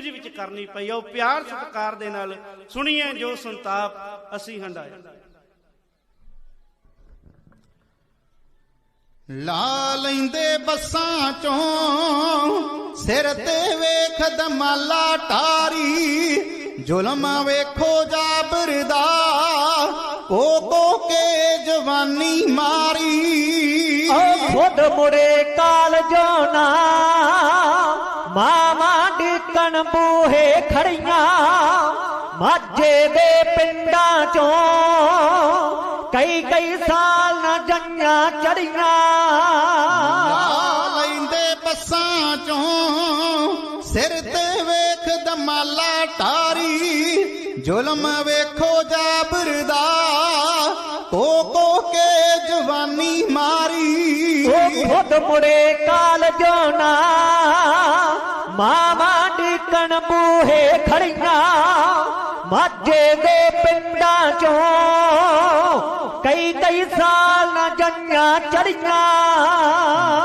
News ਵਿੱਚ ਕਰਨੀ ਪਈ ਆ ਉਹ ਪਿਆਰ ਸਤਿਕਾਰ ਦੇ ਨਾਲ ਸੁਣੀਏ ਜੋ ਸੰਤਾਪ ਅਸੀਂ ਹੰਡਾਇਆ ਲਾ ਲੈਂਦੇ ਬੱਸਾਂ ਚੋਂ ਸਿਰ ਤੇ ਵੇਖ ਦਮਾਲਾ ਟਾਰੀ ਜ਼ੁਲਮ ਵੇਖੋ ਜਾਬਰ ਦਾ ਕੋ ਕੋ ਕੇ ਜਵਾਨੀ ਮਾਰੀ। ਓ ਖੁਦ ਮੁੜੇ ਕਾਲ ਜੋਨਾ ਡਿਕਣ ਬੂਹੇ ਖੜੀਆਂ ਮਾਝੇ ਦੇ ਪਿੰਡਾਂ ਚੋਂ ਕਈ ਕਈ ਸਾਲ ਨਾ ਜੰਗਾਂ ਚੜੀਆਂ। ਲੈਂਦੇ ਬੱਸਾਂ ਚੋਂ ਸਿਰ ਤੇ ਵੇਖ ਦਮਾਲਾ ਟਾਰੀ ਜ਼ੁਲਮ ਵੇਖੋ ਜਾਬਰ ਦਾ ਕੋ ਕੋ ਕੇ ਜਵਾਨੀ ਮਾਰੀ। ਓ ਖੁਦ ਮੁੜੇ ਕਾਲ ਜੋਨਾ ਮਾਮਾ ਬੂਹੇ ਖੜੀਆਂ ਮਾਝੇ ਦੇ ਪਿੰਡਾਂ ਚੋਂ ਕਈ ਕਈ ਸਾਲ ਨਾ ਜੰਗਾਂ ਚੜੀਆਂ।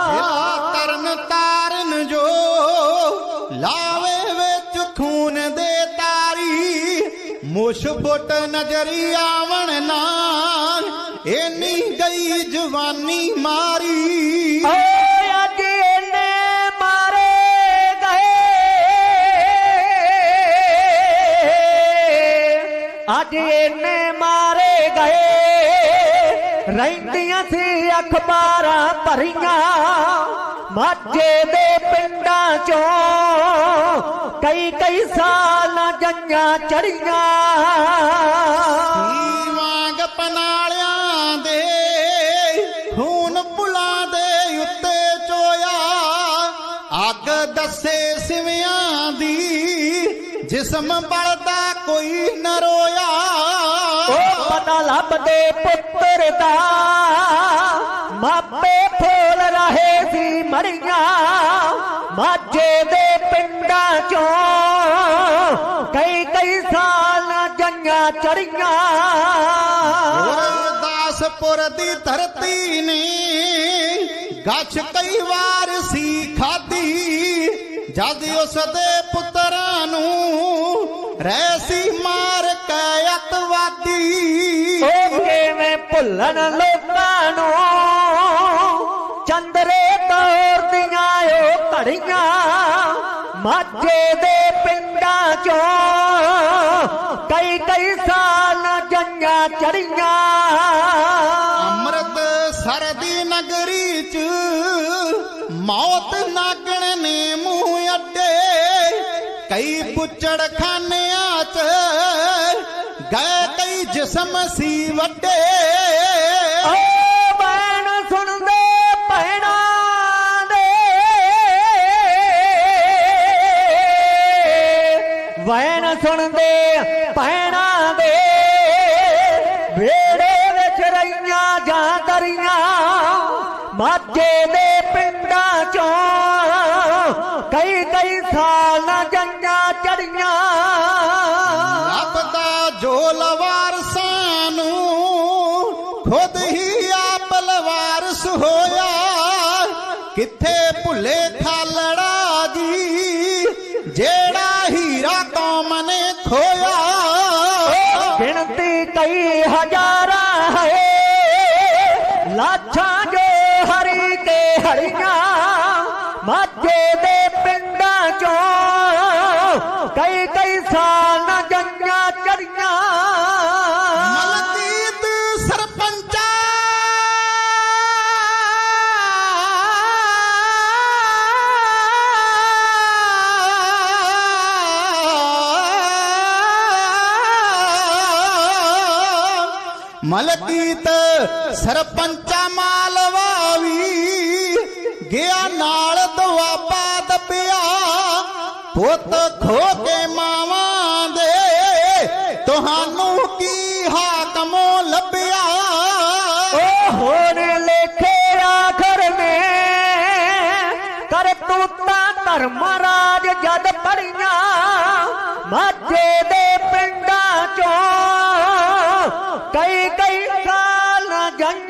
ਸਿਲਾ ਕਰਨ ਤਾਰਨ ਜੋ ਲਾਵੇ ਵਿੱਚ ਖੂਨ ਦੇ ਤਾਰੀ ਮੁਸ਼ਬਟ ਨਜ਼ਰੀ ਆਵਣ ਨਾਲ ਇੰਨੀ ਗਈ ਜਵਾਨੀ ਮਾਰੀ। ਓਏ ਅੱਜ ਇਹਨੇ ਮਾਰੇ ਗਏ। ਰਹਿੰਦੀਆਂ ਸੀ ਅਖਬਾਰਾਂ ਭਰੀਆਂ। ਮਾਝੇ ਦੇ ਪਿੰਡਾਂ ਚੋਂ ਕਈ ਕਈ ਸਾਲਾਂ ਜੰਗਾਂ ਚੜੀਆਂ ਵਾਂਗ ਪਨਾਲਿਆਂ ਦੇ, ਖੂਨ ਪੁਲਾਂ ਦੇ ਉੱਤੇ ਚੋਇਆ। ਅੱਗ ਦੱਸੇ ਸਿਵਿਆਂ ਦੀ ਜਿਸਮ ਬਲਦਾ ਕੋਈ ਨ ਰੋਇਆ। ਉਹ ਪਤਾ ਲੱਭਦੇ ਪੁੱਤਰ ਦਾ। ਮਾਪੇ ਫੋਲ ਰਹੇ ਸੀ ਮਰੀਆਂ। ਮਾਝੇ ਦੇ ਪਿੰਡਾਂ ਚੋਂ ਕਈ ਕਈ ਸਾਲ ਜੰਗਾਂ ਚੜੀਆਂ ਗੁਰਦਾਸਪੁਰ ਦੀ ਧਰਤੀ ਨੇ ਗੱਛ ਕਈ ਵਾਰ ਸੀ ਖਾਦੀ ਜਦ ਉਸ ਦੇ ਪੁੱਤਰਾਂ ਨੂੰ ਰਹਿ ਮਾਰ ਕੇ ਅਤਵਾਦੀ। ਉਹ ਕਿਵੇਂ ਭੁੱਲਣ ਲੋਕਾਂ ਨੂੰ? ਚੰਦਰੇ ਤੋਰਦੀਆਂ ਓ ਉਹ ਘੜੀਆਂ ਮਾਝੇ ਦੇ ਪਿੰਡਾਂ ਚੋਂ ਕਈ ਕਈ ਸਾਲ ਜੰਗਾਂ ਚੜੀਆਂ। ਕਈ ਪੁੱਚੜ ਖਾਨਿਆਂ ਚ, ਗਏ ਕਈ ਜਿਸਮ ਸੀ ਵੱਡੇ। ਓ ਬੈਣ ਸੁਣਦੇ ਭੈਣਾਂ ਦੇ। ਵੈਣ ਸੁਣਦੇ ਭੈਣਾਂ ਦੇ। ਵੇੜੇ ਵਿੱਚ ਰਹੀਆਂ ਜਾਂ ਕਰੀਆਂ ਮਾਝੇ ਦੇ ਨਾ ਜੰਗਾਂ ਚੜੀਆਂ। ਲੱਭਦਾ ਜੋ ਲਵਾਰਸਾਂ ਨੂੰ ਖੁਦ ਹੀ ਆਪ ਲਵਾਰਸ ਹੋਇਆ। ਕਿੱਥੇ ਭੁੱਲੇ ਖਾਲੜਾ ਜੀ ਜਿਹੜਾ ਹੀਰਾ ਕੌਮ ਨੇ ਖੋਇਆ। ਗਿਣਤੀ ਕਈ ਹਜ਼ਾਰਾਂ ਹੈ ਲਾਛਾਂ ਜੋ ਹਰੀ ਕੇ ਹਰੀਆਂ ਮਾਝੇ ਦੇ ਮਲਕੀਤ ਸਰਪੰਚਾ ਮਾਲਵਾ ਵੀ ਗਿਆ ਨਾਲ ਦੁਆਬਾ ਦੱਬਿਆ ਪੁੱਤ ਖੋ ਕੇ ਮਾਵਾਂ ਦੇ, ਤੁਹਾਨੂੰ ਕੀ ਹਾਕਮੋਂ ਲੱਭਿਆ? ਓ ਹੋਰ ਲੇਖੇ ਆਖਰ ਨੇ, ਕਰ ਤੂਤਾਂ ਧਰਮ ਰਾਜ ਜਦ ਪੜੀਆਂ ਮਾਝੇ cây cây ra là gánh